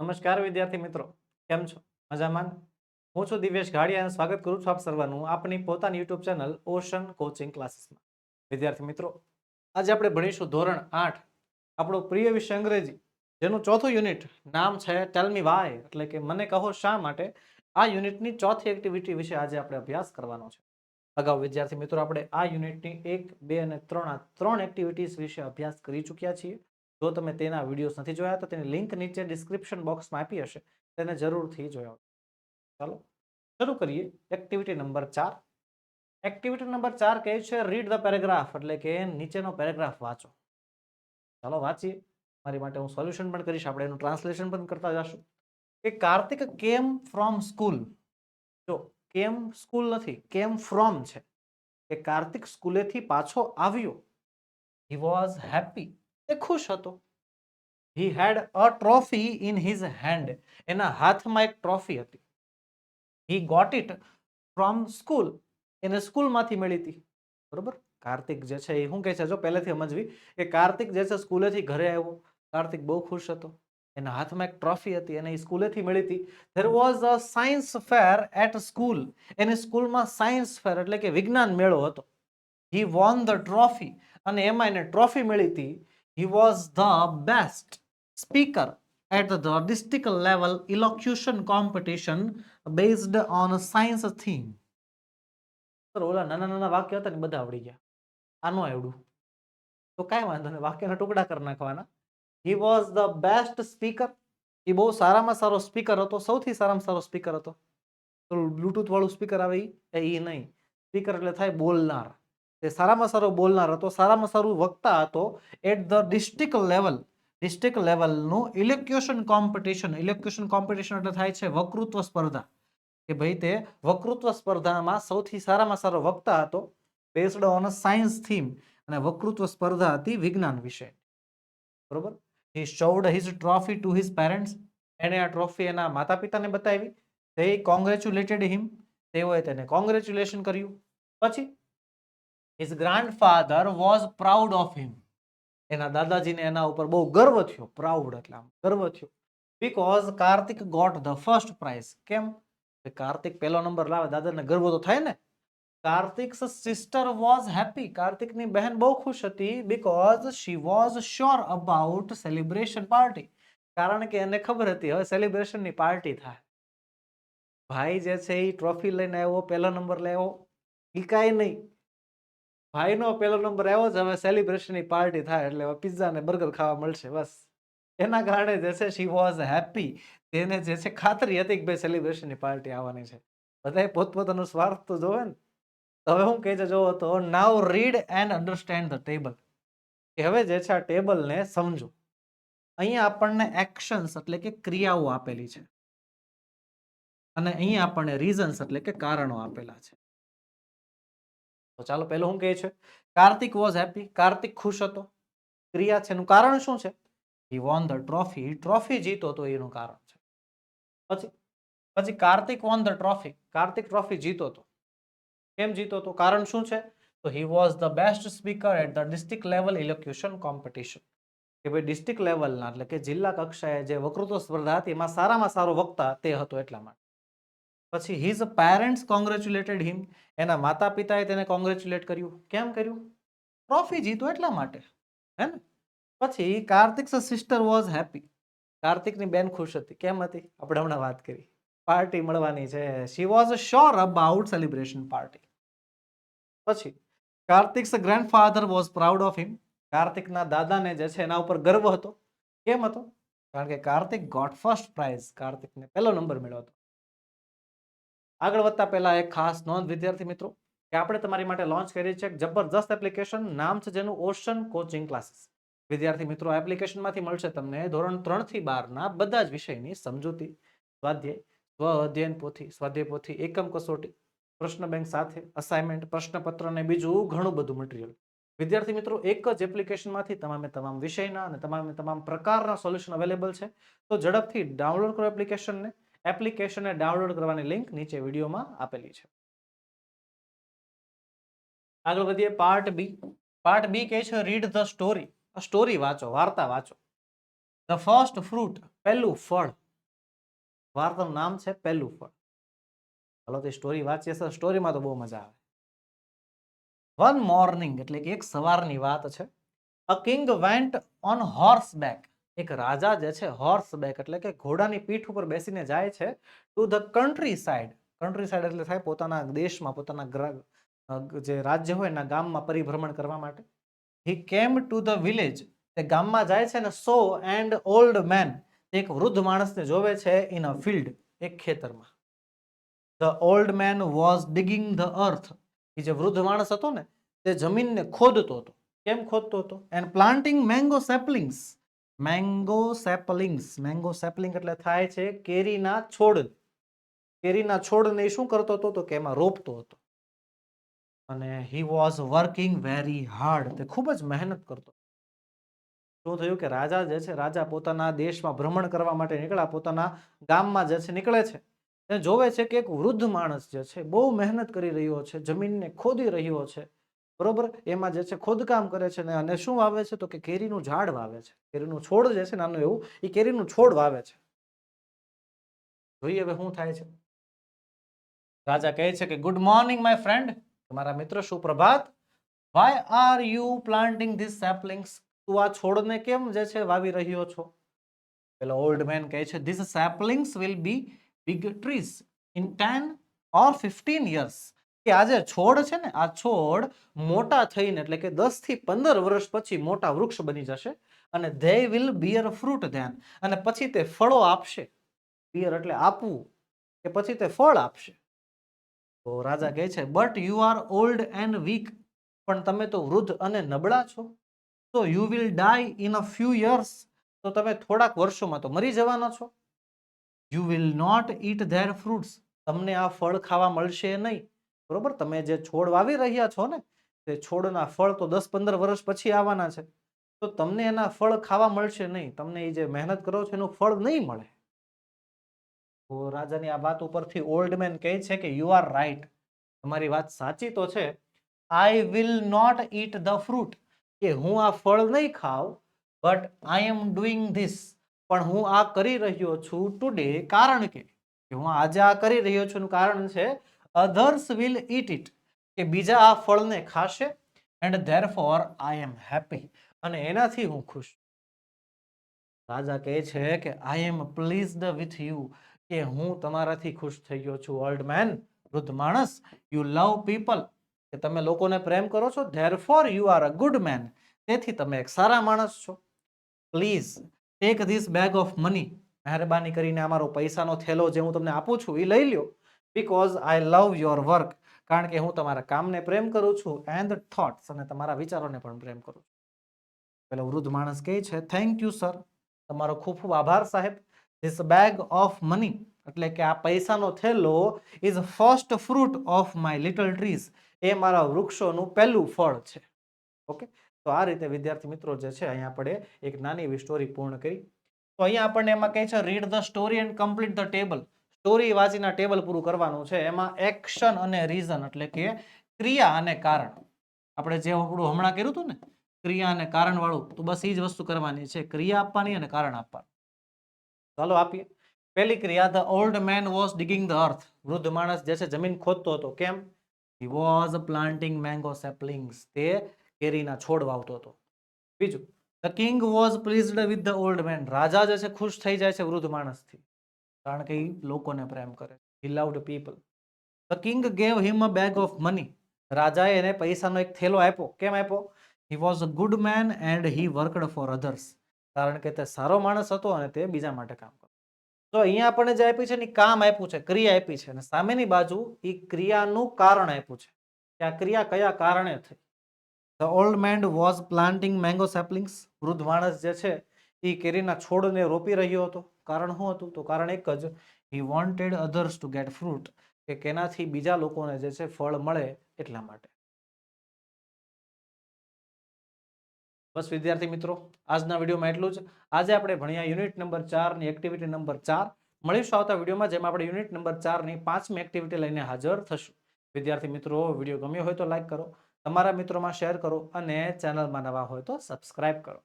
નમસ્કાર વિદ્યાર્થી મિત્રો, કેમ છો? મજામાં? હું છું દિવ્યેશ ઘાડિયા સ્વાગત કરું છું આપ સર્વનું આપની પોતાની યુટ્યુબ ચેનલ ઓશન કોચિંગ ક્લાસીસમાં. વિદ્યાર્થી મિત્રો, આજે આપણે ભણીશું ધોરણ આઠ, આપણો પ્રિય વિષય અંગ્રેજી, જેનું ચોથું યુનિટ નામ છે ટેલ મી વાય એટલે કે મને કહો શા માટે આ યુનિટની ચોથી એક્ટિવિટી વિશે આજે આપણે અભ્યાસ કરવાનો છે. અગાઉ વિદ્યાર્થી મિત્રો, આપણે આ યુનિટની એક, બે અને ત્રણ, આ ત્રણ એક્ટિવિટીઝ વિશે અભ્યાસ કરી ચૂક્યા છીએ. જો તમે તેના વિડીયોઝ નથી જોયા, તો તેની લિંક નીચે ડિસ્ક્રિપ્શન બોક્સમાં આપી હશે. તેને જરૂરથી જોયા. ચાલો, શરૂ કરીએ. એક્ટિવિટી નંબર ચાર. એક્ટિવિટી નંબર ચાર કહે છે રીડ ધ પેરેગ્રાફ એટલે કે નીચેનો પેરેગ્રાફ વાંચો. ચાલો, વાંચીએ. મારી માટે હું સોલ્યુશન પણ કરીશ, આપણે એનું ટ્રાન્સલેશન પણ કરતા જશું. કે કાર્તિક કેમ ફ્રોમ સ્કૂલ? જો, કેમ સ્કૂલ નથી, કેમ ફ્રોમ છે? કે કાર્તિક સ્કૂલેથી પાછો આવ્યો. હી વોઝ હેપી એ ખુશ હતો. He had a trophy in his hand એના હાથમાં એક ટ્રોફી હતી. He got it from school એને સ્કૂલમાંથી મળી હતી. બરોબર? કાર્તિક જે છે એ શું કહે છે? જો પહેલેથી સમજવી કે કાર્તિક જે છે સ્કૂલેથી ઘરે આવ્યો. કાર્તિક બહુ ખુશ હતો. એના હાથમાં એક ટ્રોફી હતી. અને એ સ્કૂલેથી મળી હતી. There was a science fair at school એની સ્કૂલમાં સાયન્સ ફેર એટલે કે વિજ્ઞાન મેળો હતો. હી વોન ધ ટ્રોફી અને એમાં એને ટ્રોફી મળી હતી. He was the best speaker at the level level elocution competition based on science theme ઓલા નાના નાના વાક્ય હતા ને બધા આવડી ગયા. આનો આવડું. તો કાંઈ વાંધો નહીં, વાક્યના ટુકડા કરી નાખવાના. He was the best speaker એ બહુ સારામાં સારો સ્પીકર હતો, સૌથી સારામાં સારો સ્પીકર હતો. તો બ્લુટૂથ વાળું સ્પીકર આવે એ નહીં. સ્પીકર એટલે થાય બોલનાર. તે સારામાં સારો બોલનાર હતો, સારામાં સારું વક્તા હતો. At the district level district લેવલનું elocution competition elocution competition એટલે થાય છે વકૃત્વ સ્પર્ધા. કે ભાઈ તે વક્તૃત્વ સ્પર્ધામાં સૌથી સારામાં સારો વક્તા હતો બેસ્ડ ઓન સાયન્સ થીમ અને વક્તૃત્વ સ્પર્ધા હતી વિજ્ઞાન વિશે. બરોબર? He showed his trophy to his parents એણે આ ટ્રોફી એના માતા પિતાને બતાવી. તે કોંગ્રેચ્યુલેટેડ હિમ તેઓએ તેને કોંગ્રેચ્યુલેશન કર્યું. પછી his grandfather was proud of him એના દાદાજીને એના ઉપર બહુ ગર્વ થયો. પ્રાઉડ એટલે આમ ગર્વ થયો. Because Kartik got the first prize કેમ? કાર્તિક પહેલો નંબર લાવે, દાદાને ગર્વ તો થાય ને. કાર્તિક્સ સિસ્ટર વોઝ હેપી કાર્તિકની બહેન બહુ ખુશ હતી because she was sure about celebration party કારણ કે એને ખબર હતી, હવે સેલિબ્રેશનની પાર્ટી થાય. ભાઈ જે છે એ ટ્રોફી લઈને આવ્યો, પહેલો નંબર લાવ્યો એ કાંઈ નહીં. ભાઈનો પહેલો નંબર આવ્યો છે, હવે સેલિબ્રેશનની પાર્ટી થાય એટલે હવે પિઝા ને બર્ગર ખાવા મળશે, બસ. એના કારણે જે છે શી વોઝ હેપી તેને જે છે, ખાતરી હતી કે ભાઈ સેલિબ્રેશનની પાર્ટી આવવાની છે. બધાએ પોતપોતાનો સ્વાર્થ તો જોવે ને. હવે હું કહે છે જોવો તો now read and understand the table કે હવે જે છે, આ ટેબલને સમજો. અહીંયા આપણને એક્શન્સ એટલે કે ક્રિયાઓ આપેલી છે. અને અહીંયા આપણને રીઝન્સ એટલે કે કારણો આપેલા છે. તો ચાલો પહેલું શું કહે છે, કાર્તિક વોઝ હેપી કાર્તિક ખુશ હતો. ક્રિયા છે એનું કારણ શું છે? He won the trophy trophy જીતો તો એનું કારણ છે. પછી પછી Kartik won the trophy Kartik trophy જીતો તો. કેમ જીતો તો? કારણ શું છે? તો he was the best speaker at the district level elocution competition કે ભાઈ ડિસ્ટ્રિક્ટ લેવલના એટલે કે જિલ્લા કક્ષાએ જે વકૃત્વ સ્પર્ધા હતી, એમાં સારામાં સારો વક્તા તે હતો એટલા માટે. પછી હિઝ પેરેન્ટ્સ કોંગ્રેચ્યુલેટેડ હિમ એના માતા પિતાએ તેને કોંગ્રેચ્યુલેટ કર્યું. કેમ કર્યું? ટ્રોફી જીતો એટલા માટે. હે ને? પછી કાર્તિક સિસ્ટર વોઝ હેપી કાર્તિકની બેન ખુશ હતી. કેમ હતી? આપણે હમણાં વાત કરી. પાર્ટી મળવાની છે. She was sure about celebration party પછી Kartik's grandfather was proud of him કાર્તિકના દાદાને જે છે એના ઉપર ગર્વ હતો. કેમ હતો? કારણ કે કાર્તિક ગોટ ફર્સ્ટ પ્રાઇઝ કાર્તિકને પહેલો નંબર મળ્યો હતો. આગળ વધતા પહેલા એક ખાસ નોંધ, વિદ્યાર્થી મિત્રો, કે આપણે તમારી માટે લોન્ચ કરી છે એક જબરજસ્ત એપ્લિકેશન નામ છે જેનું ઓશન કોચિંગ ક્લાસીસ વિદ્યાર્થી મિત્રો, આ એપ્લિકેશનમાંથી મળશે તમને ધોરણ ત્રણથી બારના બધા જ વિષયની સમજૂતી, સ્વાધ્યાય, સ્વ અધ્યયન પોથી, સ્વાધ્યાય પોથી, એકમ કસોટી, પ્રશ્ન બેંક સાથે અસાઇનમેન્ટ પ્રશ્નપત્ર અને બીજું ઘણું બધું મટીરિયલ વિદ્યાર્થી મિત્રો, એક જ એપ્લિકેશનમાંથી તમામે તમામ વિષયના અને તમામે તમામ પ્રકારના સોલ્યુશન અવેલેબલ છે. તો ઝડપથી ડાઉનલોડ કરો એપ્લિકેશનને એપ્લિકેશનને ડાઉનલોડ કરવાની લિંક નીચે વિડીયોમાં આપેલી છે. આગળ વધીએ પાર્ટ બી પાર્ટ બી કહે છે રીડ ધ સ્ટોરી સ્ટોરી વાંચો, વાર્તા વાંચો. ધ ફર્સ્ટ ફ્રૂટ પહેલું ફળ. વાર્તાનું નામ છે, પહેલું ફળ. ચાલો તે સ્ટોરી વાંચીએ સર. સ્ટોરીમાં તો બહુ મજા આવે. વન મોર્નિંગ એટલે કે એક સવારની વાત છે. A king went on horseback એક રાજા જે છે હોર્સ બેક એટલે કે ઘોડાની પીઠ ઉપર બેસીને જાય છે to the countryside countryside એટલે થાય પોતાના દેશમાં, પોતાના જે રાજ્ય હોય એના ગામમાં પરિભ્રમણ કરવા માટે. હી કેમ ટુ ધ વિલેજ તે ગામમાં જાય છે ને સો એન્ડ ઓલ્ડ મેન એક વૃદ્ધ માણસને જોવે છે ઇન અ ફિલ્ડ એક ખેતરમાં. The old man was digging the earth એ જે વૃદ્ધ માણસ હતો ને, તે જમીનને ખોદતો હતો. કેમ ખોદતો હતો? And planting mango saplings mango saplings mango sapling એટલે થાય છે કેરીના છોડ. કેરીના છોડને શું કરતો હતો તો કે એમાં રોપતો હતો. અને he was working very hard તે ખૂબ જ મહેનત કરતો. શું થયું કે રાજા જે છે, રાજા પોતાના દેશમાં ભ્રમણ કરવા માટે નીકળ્યા. પોતાના ગામમાં જે છે નીકળે છે. તે જોવે છે કે એક વૃદ્ધ માણસ જે છે, બહુ મહેનત કરી રહ્યો છે. જમીનને ખોદી રહ્યો છે. બરોબર? એમાં જે છે ખોદકામ કરે છે અને શું વાવે છે? તો કે કેરીનું ઝાડ વાવે છે. કેરીનું છોડ જે છે નાનું એવું એ કેરીનું છોડ વાવે છે. જોઈએ હવે શું થાય છે. રાજા કહે છે કે ગુડ મોર્નિંગ માય ફ્રેન્ડ તમારા મિત્ર સુપ્રભાત why are you planting this saplings તું આ છોડને કેમ જે છે વાવી રહ્યો છો? પેલો ઓલ્ડ મેન કહે છે this saplings will be big trees in ten or fifteen years કે આ જે છોડ છે ને, આ છોડ મોટા થઈને એટલે કે દસથી પંદર વર્ષ પછી મોટા વૃક્ષ બની જશે અને ધે વિલ બિયર ફ્રૂટ ધ્યાન અને પછી તે ફળો આપશે. બિયર એટલે આપવું. કે પછી તે ફળ આપશે. તો રાજા કહે છે but you are old and weak પણ તમે તો વૃદ્ધ અને નબળા છો. તો you will die in a few years તો તમે થોડાક વર્ષોમાં તો મરી જવાના છો. You will not eat their fruits તમને આ ફળ ખાવા મળશે નહીં. બરોબર? તમે જે છોડ વાવી રહ્યા છો ને, તે છોડના ફળ તો દસ પંદર વર્ષ પછી આવવાના છે. તો તમને એના ફળ ખાવા મળશે નહીં. તમને એ જે મહેનત કરો છો, એનું ફળ નહીં મળે. રાજાની આ વાત ઉપરથી ઓલ્ડ કહે છે કે યુ આર રાઈટ તમારી વાત સાચી તો છે. I will not eat the fruit કે હું આ ફળ નહીં ખાવ but I am doing this પણ હું આ કરી રહ્યો છું ટુડે કારણ કે હું આજે આ કરી રહ્યો છું એનું કારણ છે અધર્સ વિલ ઇટ ઇટ કે બીજા આ ફળને ખાશે and therefore I am happy અને એનાથી હું ખુશ. રાજા કહે છે કે I am pleased with you કે હું તમારાથી ખુશ થઈ ગયો છું ઓલ્ડ મેન વૃદ્ધ માણસ. યુ લવ પીપલ કે તમે લોકોને પ્રેમ કરો છો therefore you are a good man તેથી તમે એક સારા માણસ છો. Please take this bag of money મહેરબાની કરીને અમારો પૈસાનો થેલો જે હું તમને આપું છું, એ લઈ લ્યો. Because I love your work કારણ કે હું તમારા કામને પ્રેમ કરું છું એન્ડ થોટ્સ અને તમારા વિચારોને પણ પ્રેમ કરું છું. પેલો વૃદ્ધ માણસ કહે છે થેન્ક યુ સર તમારો ખૂબ ખૂબ આભાર, સાહેબ. ધીસ બેગ ઓફ મની એટલે કે આ પૈસાનો થેલો is first fruit of my little trees એ મારા વૃક્ષોનું પહેલું ફળ છે. ઓકે તો આ રીતે વિદ્યાર્થી મિત્રો જે છે, અહીંયા આપણે એક નાની એવી સ્ટોરી પૂર્ણ કરી. તો અહીંયા આપણને એમાં કહે છે read the story and complete the table story વાંચીને ટેબલ પૂરું કરવાનું છે. એમાં એક્શન અને રીઝન એટલે કે ક્રિયા અને કારણ. આપણે જે આપણું હમણાં કર્યું હતું ને, ક્રિયા અને કારણ વાળું તો બસ એ જ વસ્તુ કરવાની છે. ક્રિયા આપવાની અને કારણ આપવાનું. ચાલો આપીએ. પહેલી ક્રિયા the old man was digging the earth વૃદ્ધ માણસ જે છે જમીન ખોદતો હતો. કેમ? He was planting mango saplings તે કેરીના છોડ વાવતો હતો. બીજું the king was pleased with the old man રાજા જે છે ખુશ થઈ જાય છે વૃદ્ધ માણસથી. કારણ કે એ લોકોને પ્રેમ કરે he loved people the king gave him a bag of money રાજાએ એને પૈસાનો એક થેલો આપ્યો. કેમ આપ્યો? He was a good man and he worked for others કારણ કે તે સારો માણસ હતો અને તે બીજા માટે કામ કરતો. તો અહીંયા આપણને જે આપી છે ને કામ આપ્યું છે, ક્રિયા આપી છે. અને સામેની બાજુ એ ક્રિયાનું કારણ આપ્યું છે. કે આ ક્રિયા કયા કારણે થઈ? The old man was planting mango saplings વૃદ્ધ માણસ જે છે એ કેરીના છોડને રોપી રહ્યો હતો. કારણ શું હતું? તો કારણ એક જ he wanted others to get fruit કે કેનાથી બીજા લોકોને જે છે ફળ મળે એટલા માટે. બસ વિદ્યાર્થી મિત્રો, આજના વિડીયોમાં એટલું જ. આજે આપણે ભણ્યા યુનિટ નંબર ચારની એક્ટિવિટી નંબર ચાર. મળીશું આવતા વિડીયોમાં, જેમાં આપણે યુનિટ નંબર ચારની પાંચમી એક્ટિવિટી લઈને હાજર થશું. વિદ્યાર્થી મિત્રો, વીડિયો ગમ્યો હોય તો લાઇક કરો. તમારા મિત્રોમાં શેર કરો અને ચેનલમાં નવા હોય તો સબસ્ક્રાઇબ કરો.